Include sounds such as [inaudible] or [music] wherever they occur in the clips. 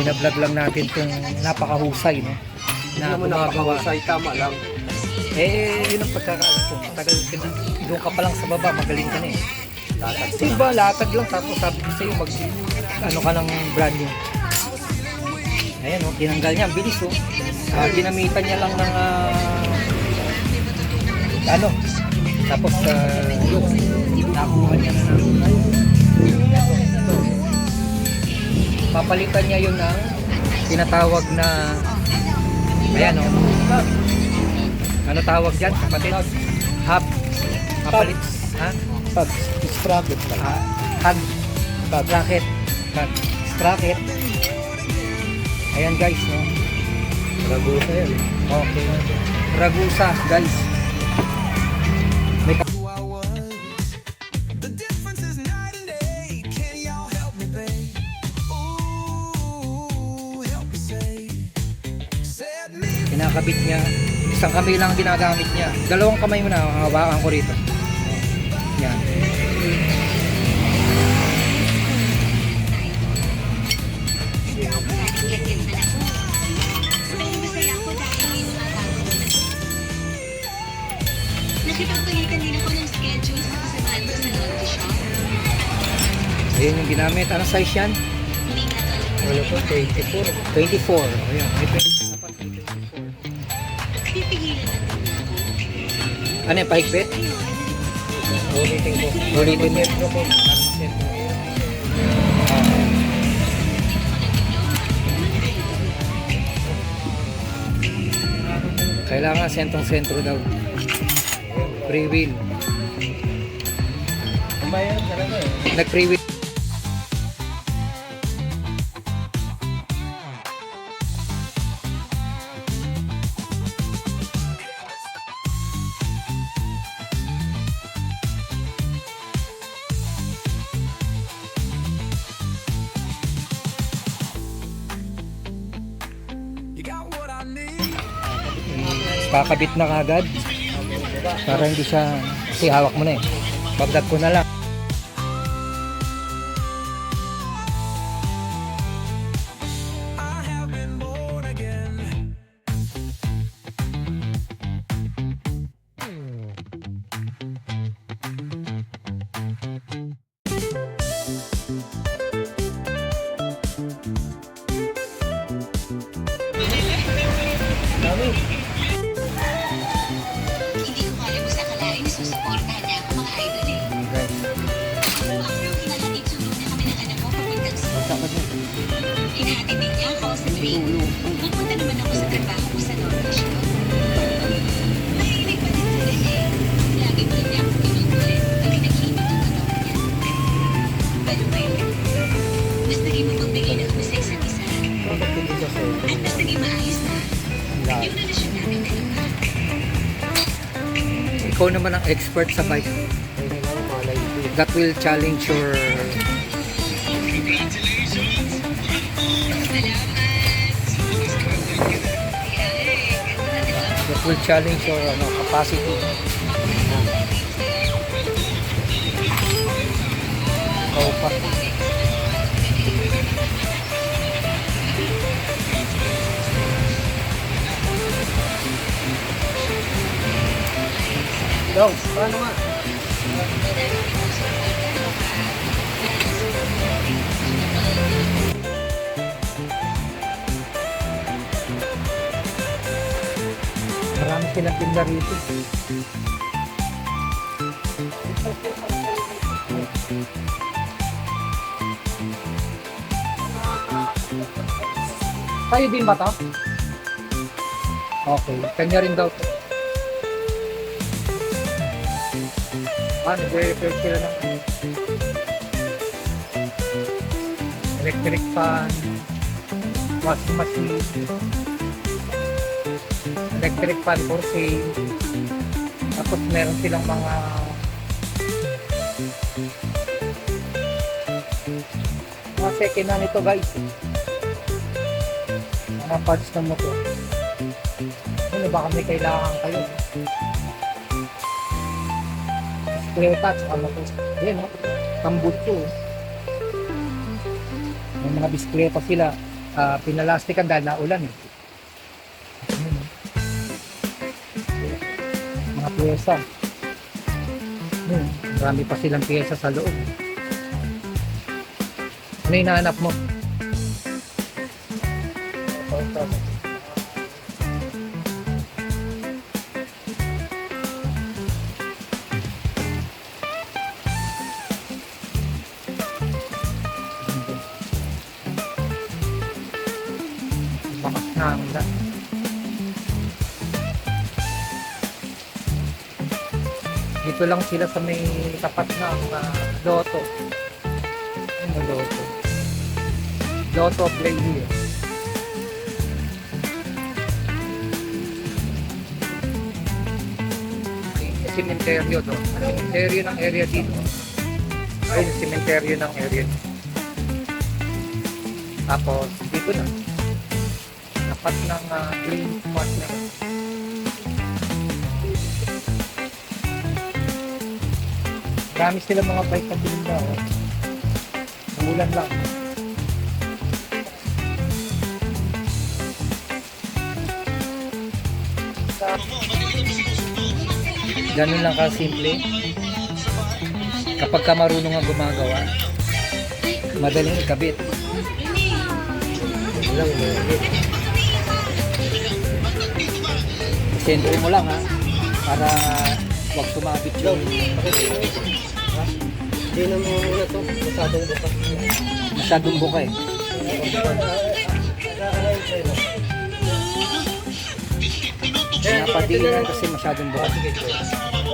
binablog lang natin itong napakahusay, no? Na gumagawa. napakahusay, tama lang. Eh, yun ang pagkakaalam ko. Tagal ka na. Doon ka pa lang sa baba, magaling ka na eh. Latag Diba, latag lang. Tapos sabi ko sa'yo, mag, ano ka ng brand new. Ayan, oh, tinanggal niya. Ang bilis, oh. Ah, ginamitan niya lang ng, ah, ano, tapos, uh, yun, nakuha niya na ng, Papalitan niya yun ng tinatawag na, ayan, oh. Ano tawag dyan, kapatid? Hub. Kapalit. Ha? Pag sprocket hug, bag, bracket, bag, sprocket. Ayan guys, no? Ragusa yan. Okay. Ragusa, guys. Isang kamay lang ang ginagamit niya. Dalawang kamay mo na, hawakan ko rito. Yan. Nakipagpalitan din ako ng schedule sa kasamahan ko sa laundry shop. Ayan yung ginamit. Ano size yan? Wala po, 24. 24. Ayan, may 20 Ano yung pahigpit? Ulitin ko. Ulitin ko. Kailangan sentrong-sentro daw. Free talaga eh. Nag-free wheel. Kakabit na kagad. Para hindi siya, kasi hawak mo na eh. Bagdag ko na lang. Ikaw naman ang expert sa bike. That will challenge your that will challenge your ano, capacity. Ikaw pa. Dong, paano nga? Marami silang tinda rito. Tayo din ba to? Okay, kanya rin daw to. Ah, nag-repair sila ng electric fan, washing machine, electric fan for sale. Tapos meron silang mga mga second hand ito guys. Mga parts ng motor. Ano baka may kailangan kayo. Bisikleta at saka motor. Yan o. Tambutso. May mga bisikleta sila. ah, pinalastikan dahil naulan eh. Oh. Mga pyesa. Ayun, marami pa silang pyesa sa loob. Ano yung hinahanap mo? Bakas Dito lang sila sa may tapat ng uh, Loto. Ano Loto? Loto Play here. May Sementeryo to. Ang Sementeryo ng area dito. Ay, yung sementeryo ng area dito. Tapos, dito na. Tapat ng ah, green spot na yun. Marami sila mga bike na. Oh. Umulan lang. Ganun lang ka-simple. Kapag ka marunong ang gumagawa, madaling ikabit. Mahigit. Sentro mo lang ha, para wag sumabit yung Hindi na mo muna to. Masadong bukas. masyadong buka eh. Napadiinan kasi masyadong buka.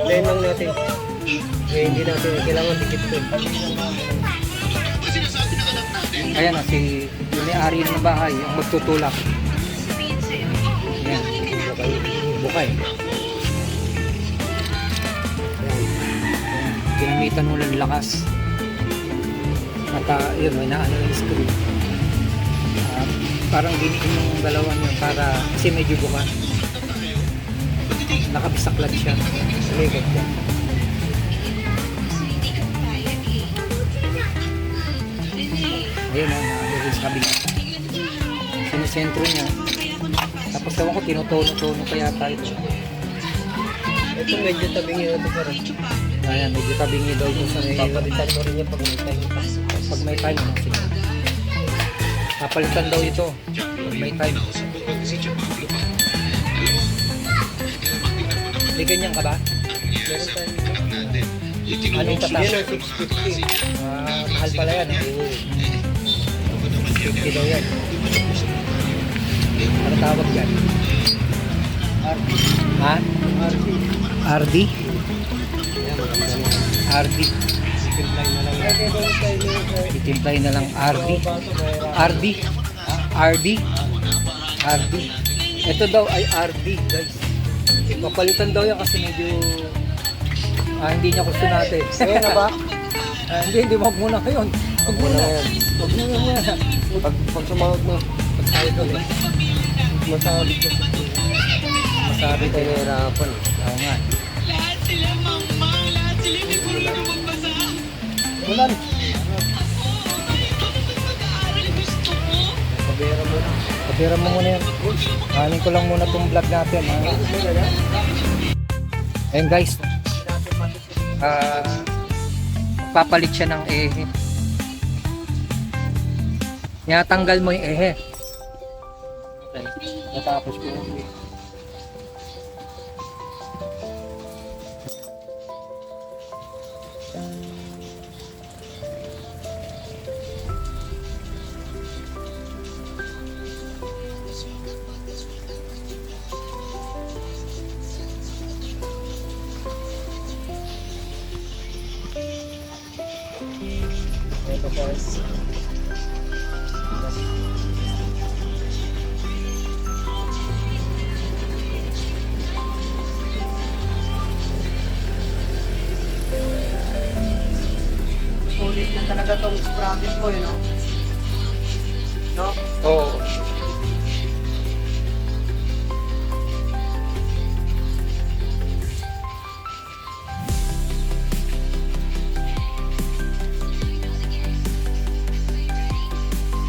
Lain lang natin. Eh, hindi natin kailangan dikit ko. Ayan na, si yung may-ari ng bahay, yung magtutulak. Ayan, buka eh. Ayan, ginamitan mo ng lakas. At uh, yun, may naano yung screw. Ah, parang giniin yung dalawan yun para, kasi medyo buka. Nakabisaklat siya. Sumigat siya. Ayun o, nakalagay sa kabila. Sinisentro niya. Tapos ewan ko, tinutono-tono pa yata ito. Medyo tabing yun ito pero Ayan, medyo tabingi daw ito sa may... papalitan mo rin yung pag may time. Pag may time, ano, sige. Papalitan daw ito. Pag may time. May ganyan ka ba? Meron tayo. Anong tatak? Ang 650. Ah, mahal pala yan. Eh. 50 daw yan. Ano tawag yan? RP. Ha? RP. RD? RD. Simplay na lang. Itimplay na lang RD. RD? RD? RD. Ito daw ay RD, guys. Papalitan daw yan kasi medyo ah, hindi niya gusto natin. [laughs] Ayan na ba? Ah, hindi, hindi, wag muna ngayon. Wag muna. Wag muna muna. Pag, pag sumahod mo, Pag tayo doon eh. masabi ko. Masabi Hindi tayo nahirapan. Oo nga. Ulan. Pabera mo na. Pabira mo muna yan. Kanin ko lang muna itong vlog natin. ah. Ayun guys. Ah, papalit siya ng ehe. Tinatanggal mo yung ehe. Okay. Natapos ko.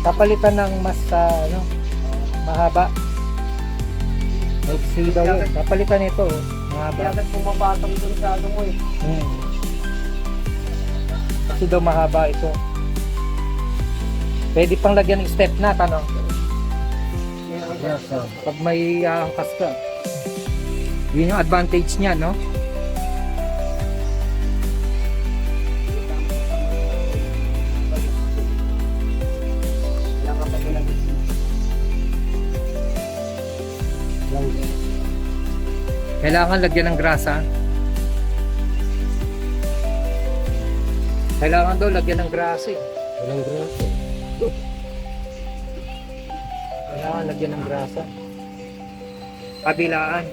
Papalitan ng mas ah, ano, mahaba. Maiksi daw yun. Papalitan ito, oh. mahaba. Kaya agad pumapatong dun sa ano mo eh. Hmm. Kasi daw mahaba ito. Pwede pang lagyan ng step na, tanong. Yes, oh. Pag may aangkas ka. Yun yung advantage niya, no? Lang Kailangan lagyan ng grasa. Kailangan daw lagyan ng grasa eh. Walang graso. Kailangan lagyan ng grasa. Kabilaan.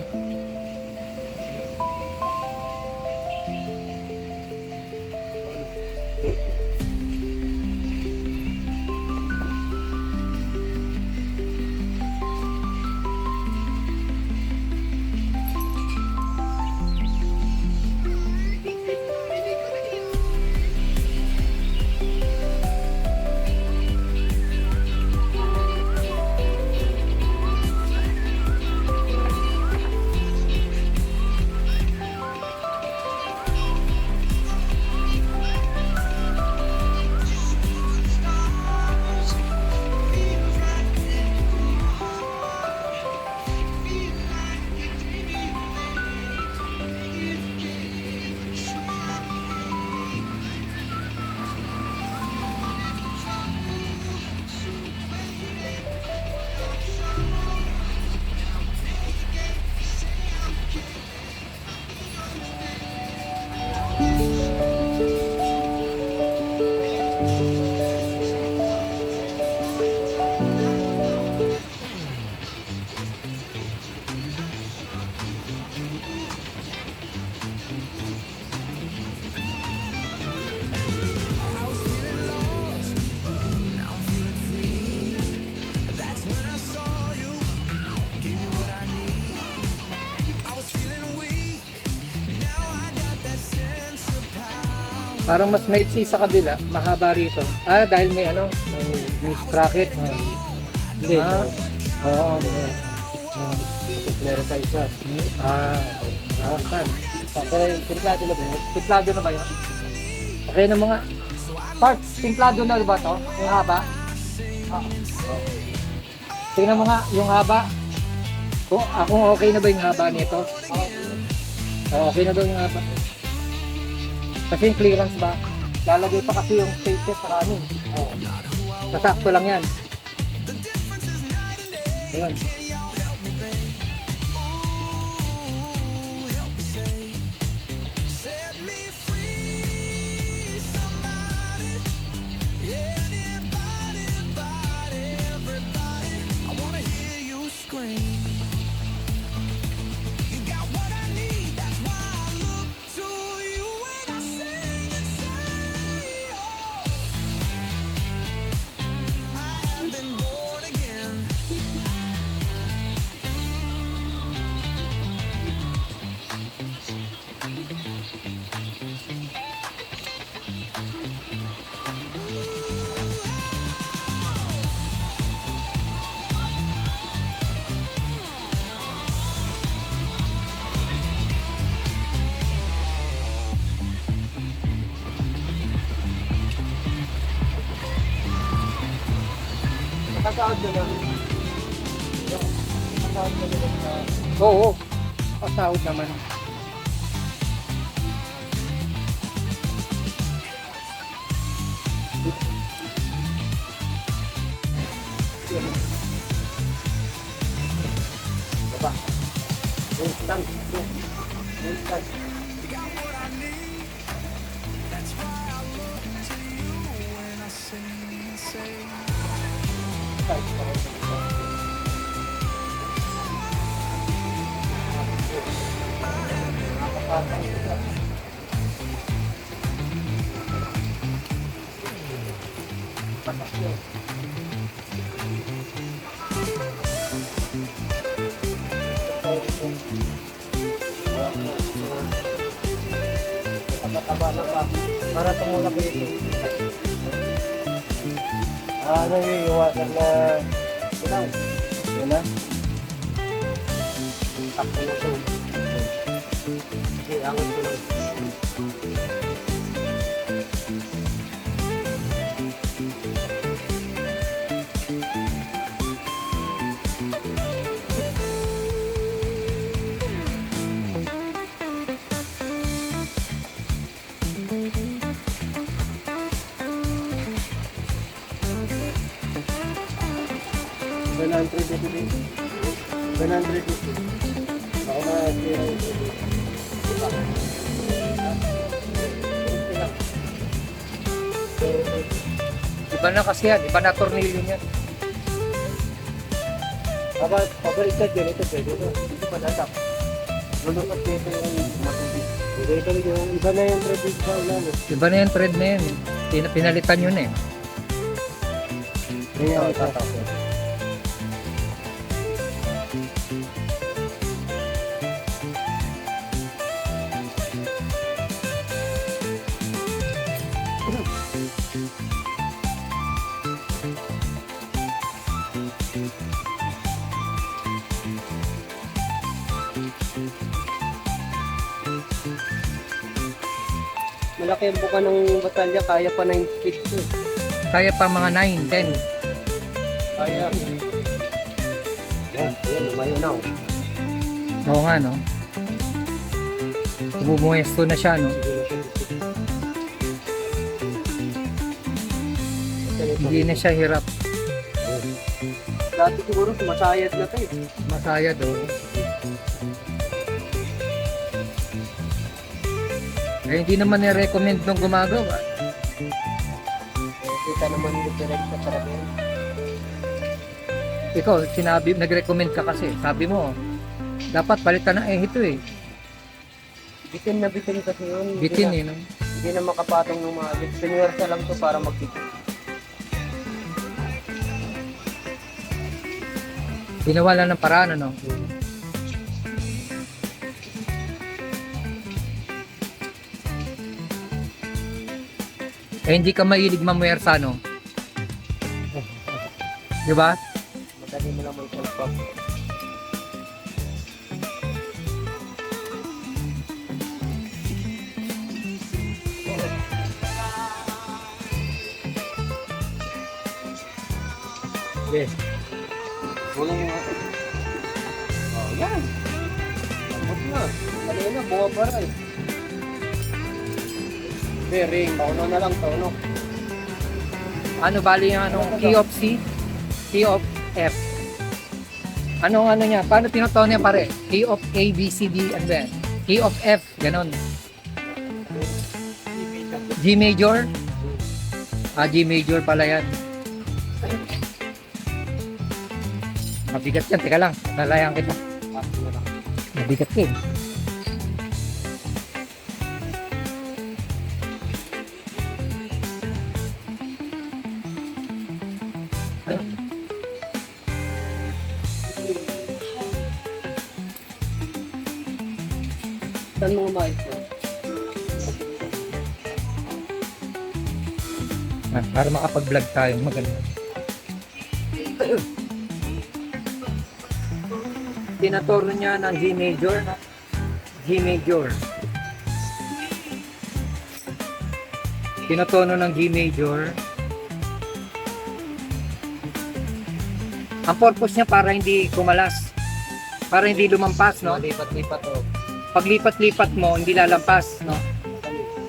Parang mas maiksi sa kabila, mahaba rito. Ah, dahil may ano, may, may sprocket. Hindi. Ah, oo, may, Meron sa isa. ah, ah, saan? Pero timplado na ba yun? Timplado na ba yun? Okay na mga parts, timplado na ba to? Yung haba? Ah, oh. Tingnan mo nga, yung haba. Kung, ah, kung okay na ba yung haba nito? Oh, okay na daw yung haba. Kasi yung clearance ba? Lalagay pa kasi yung spaces sa kanin. Oh. Sasakto lang yan. Ayun. Nakasaad na lang. Nakasaad na lang Oo. Pasahod naman. Para tumulak ito. Ah, Paano yung iwasan na ilang? Yun na. Takbo na ito. Sige, angat ko lang. One hundred dito din. One hundred dito. Ako na dito. Iba na kasi yan, iba na tornilyo niyan. Aba, pabaliktad yun. Ito pwede ito. Ito pa datak. Lulunod dito yung matubig. Ito yung iba na yung traffic sa ulan. Iba na yung thread na yan. Pin- pinalitan yun eh. Kaya ako tatakbo. Malaki ang buka ng batalya, kaya pa 9 feet to. Kaya pa mga 9, 10. Kaya. Yan, yan, lumayo na. oh. Oo nga no. Bumuwesto na siya no. Hindi na siya hirap. Dati siguro sumasayad na to eh. Masaya do. Eh, hindi naman ni-recommend nung gumagawa. Kita naman yung direct sa karamihan. Ikaw, sinabi, nag-recommend ka kasi. Sabi mo, dapat palitan ng eh ito eh. Bitin na bitin kasi yun. Bitin na- eh. No? Hindi na makapatong ng mga bit. Pinuwersa lang to para magbitin. Ginawa lang ng paraan ano. Eh, hindi ka mahilig mamuwersa, no? Di ba? Madali mo lang mag-pop. Okay. Walang mga... Oh, yan. Tapos na. Kanina, buha pa rin. Bearing, pauno na lang, pauno. Ano bali yung anong key of C? Key of F. Anong ano niya? Paano tinutuon niya pare? Key of A, B, C, D, and then Key of F, ganon. G major? Ah, G major pala yan. Mabigat yan. Teka lang. Lalayan kita. Mabigat ka Saan mo umayos mo? Ah, para makapag-vlog tayo. Maganda. Tinaturo niya ng G major. no? G major. Tinatono ng G major. Ang purpose niya para hindi kumalas. Para hindi lumampas, no? Lipat-lipat oh. to. Paglipat-lipat mo, hindi lalampas, no?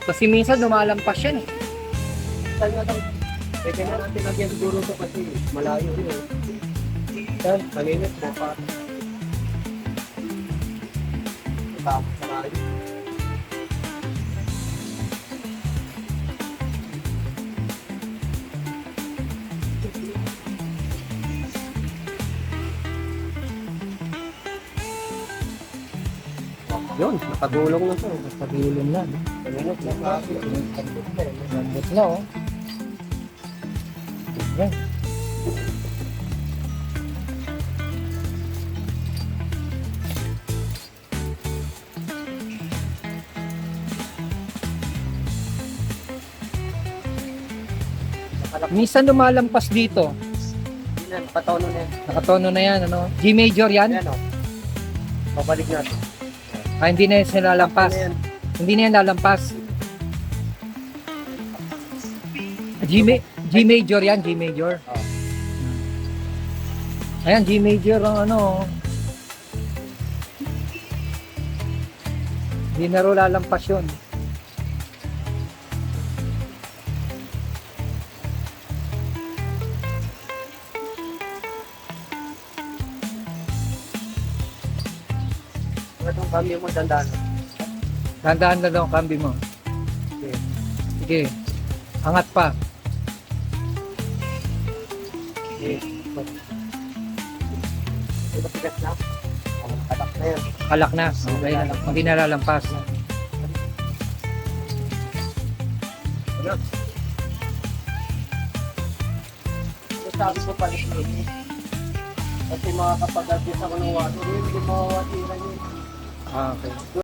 Kasi minsan lumalampas yan, eh. Saan na lang? Pwede na natin lagyan siguro to kasi malayo yun. Saan? Malinis mo pa. Tapos malayo. Yun, nakagulong na to. Pagulong na. Malinis na. Lambot na, oh. Yan. Minsan lumalampas dito. Yan, patono na yan. Nakatono na yan, ano? G major yan? Yan, oh. Babalik natin. Ah, hindi na yan nilalampas. Ano yan? Hindi na yan lalampas. G, ma- G major yan, G major. Oh. Ayan, G major ang ano. Hindi na ro lalampas yun. Itong cambio mo, dandaan. Tandaan na daw ang mo. Okay. Sige. Angat pa. Okay. Ito tigas na. Kalak na yan. Kalak na. Okay. Hindi na lalampas. Ano? Sabi ko palit mo yun. Kasi mga kapag-adjust ako ng water, hindi mo mawawatiran yun. Ah, okay.